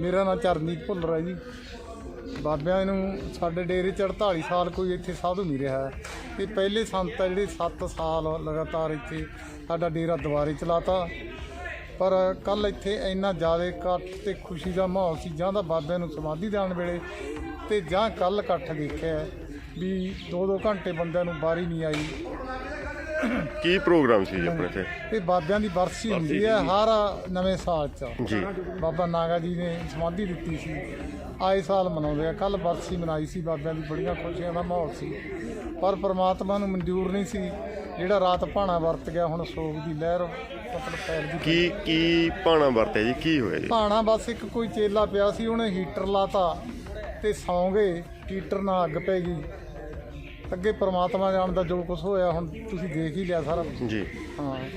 ਮੇਰਾ ਨਾਮ ਚਰਨਜੀਤ ਭੁੱਲਰ ਹੈ ਜੀ। ਬਾਬਿਆਂ ਨੂੰ ਸਾਡੇ ਡੇਰੇ 'ਚ 48 ਸਾਲ ਕੋਈ ਇੱਥੇ ਸਾਧੂ ਨਹੀਂ ਰਿਹਾ ਇਹ ਪਹਿਲੇ ਸੰਤ ਆ ਜਿਹੜੇ 7 ਸਾਲ ਲਗਾਤਾਰ ਇੱਥੇ ਸਾਡਾ ਡੇਰਾ ਦੁਬਾਰੇ ਚਲਾਤਾ ਪਰ ਕੱਲ ਇੱਥੇ ਇੰਨਾ ਜ਼ਿਆਦਾ ਇਕੱਠ ਤੇ ਖੁਸ਼ੀ ਦਾ ਮਾਹੌਲ ਸੀ, ਜਾਂ ਤਾਂ ਬਾਬਿਆਂ ਨੂੰ ਸਮਾਧੀ ਦੇਣ ਵੇਲੇ ਤੇ ਜਾਂ ਕੱਲ ਇਕੱਠ ਦੇਖਿਆ ਵੀ 2-2 ਘੰਟੇ ਬੰਦਿਆਂ ਨੂੰ ਬਾਰੀ ਨਹੀਂ ਆਈ। ਕੀ ਪ੍ਰੋਗਰਾਮ ਸੀ ਜੀ ਆਪਣੇ ਇੱਥੇ? ਇਹ ਬਾਬਿਆਂ ਦੀ ਬਰਸੀ ਹੁੰਦੀ ਹੈ ਹਰ ਨਵੇਂ ਸਾਲ 'ਚ। ਜੀ। ਬਾਬਾ ਨਾਗਾ ਜੀ ਨੇ ਸਮਾਧੀ ਦਿੱਤੀ ਸੀ। ਆਏ ਸਾਲ ਮਨਾਉਂਦੇ ਆ। ਕੱਲ ਬਰਸੀ ਮਨਾਈ ਸੀ। ਬਾਬਿਆਂ ਦੀ ਬੜੀਆਂ ਖੁਸ਼ੀਆਂ ਦਾ ਮਾਹੌਲ ਸੀ। ਪਰ ਪ੍ਰਮਾਤਮਾ ਨੂੰ ਮਨਜ਼ੂਰ ਨਹੀਂ ਸੀ। ਜਿਹੜਾ ਰਾਤ ਭਾਣਾ ਵਰਤ ਗਿਆ ਹੁਣ ਸੋਗ ਦੀ ਲਹਿਰ ਮਤਲਬ ਫੈਲਦੀ ਕੀ ਕੀ ਪਾਣਾ ਵਰਤਿਆ ਜੀ? ਕੀ ਹੋਇਆ ਜੀ? ਭਾਣਾ ਬਸ ਇੱਕ ਕੋਈ ਚੇਲਾ ਪਿਆ ਸੀ। ਉਹਨੇ ਹੀਟਰ ਲਾਤਾ ਤੇ ਸੌਂ ਗਏ। ਹੀਟਰ ਨਾਲ ਅੱਗ ਪੈ ਗਈ। ਅੱਗੇ ਪ੍ਰਮਾਤਮਾ ਜਾਣਦਾ ਜੋ ਕੁਝ ਹੋਇਆ ਹੁਣ ਤੁਸੀਂ ਦੇਖ ਹੀ ਲਿਆ ਸਾਰਾ ਜੀ। ਹਾਂ।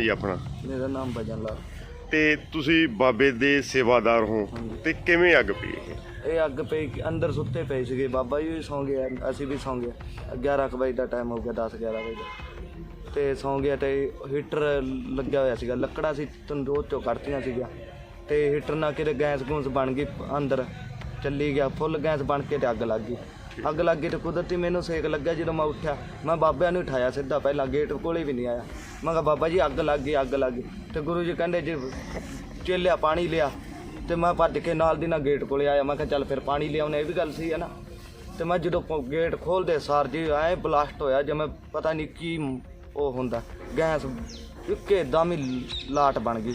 ਜੀ ਆਪਣਾ? ਮੇਰਾ ਨਾਮ ਭਜਨ ਲਾਲ। ਤੇ ਤੁਸੀਂ ਬਾਬੇ ਦੇ ਸੇਵਾਦਾਰ ਹੋ ਤੇ ਕਿਵੇਂ ਅੱਗ ਪਈ ਇਹ? ਇਹ ਅੱਗ ਪਈ ਕਿ ਅੰਦਰ ਸੁੱਤੇ ਪਏ ਸੀਗੇ। ਬਾਬਾ ਜੀ ਵੀ ਸੌਂ ਗਏ ਅਸੀਂ ਵੀ ਸੌਂ ਗਏ। 11 ਕੁ ਵਜੇ ਦਾ ਟਾਈਮ ਹੋ ਗਿਆ 10 11 ਵਜੇ ਦਾ। ਤੇ ਸੌਂ ਗਿਆ ਤੇ ਹੀਟਰ ਲੱਗਿਆ ਹੋਇਆ ਸੀਗਾ। ਲੱਕੜਾਂ ਸੀ ਤੰਦੂਰ ਚੋਂ ਕੱਢਤੀਆਂ ਸੀਗੀਆਂ। ਤੇ ਹੀਟਰ ਨਾਲ ਕਿਤੇ ਗੈਸ ਗੂਸ ਬਣ ਗਈ ਅੰਦਰ। ਚੱਲੀ ਗਿਆ ਫੁੱਲ ਗੈਸ ਬਣ ਕੇ ਤੇ ਅੱਗ ਲੱਗ ਗਈ। ਅੱਗ ਲੱਗ ਗਈ ਤੇ ਕੁਦਰਤੀ ਮੈਨੂੰ ਸੇਕ ਲੱਗਿਆ ਜਦੋਂ ਮੈਂ ਉੱਠਿਆ। ਮੈਂ ਬਾਬਿਆਂ ਨੂੰ ਉਠਾਇਆ ਸਿੱਧਾ ਪਹਿਲਾਂ ਗੇਟ ਕੋਲੇ ਵੀ ਨਹੀਂ ਆਇਆ। ਮੈਂ ਕਿਹਾ, ਬਾਬਾ ਜੀ, ਅੱਗ ਲੱਗ ਗਈ, ਅੱਗ ਲੱਗ ਗਈ। ਤੇ ਗੁਰੂ ਜੀ ਕਹਿੰਦੇ, ਜੀ ਚੇਲਿਆ ਪਾਣੀ ਲਿਆ ਤੇ ਮੈਂ ਭੱਜ ਕੇ ਨਾਲ ਦੀ ਨਾਲ ਗੇਟ ਕੋਲੇ ਆਇਆ। ਮੈਂ ਕਿਹਾ, ਚੱਲ ਫਿਰ ਪਾਣੀ ਲਿਆਉਣੇ, ਇਹ ਵੀ ਗੱਲ ਸੀ ਹੈ ਨਾ? ਤੇ ਮੈਂ ਜਦੋਂ ਗੇਟ ਖੋਲਦੇ ਸਾਰ ਜੀ, ਐ ਬਲਾਸਟ ਹੋਇਆ ਜਿਵੇਂ ਪਤਾ ਨਹੀਂ ਕੀ ਉਹ ਹੁੰਦਾ। ਗੈਸ ਇੱਕੇ ਦਮ ਹੀ ਲਾਟ ਬਣ ਗਈ।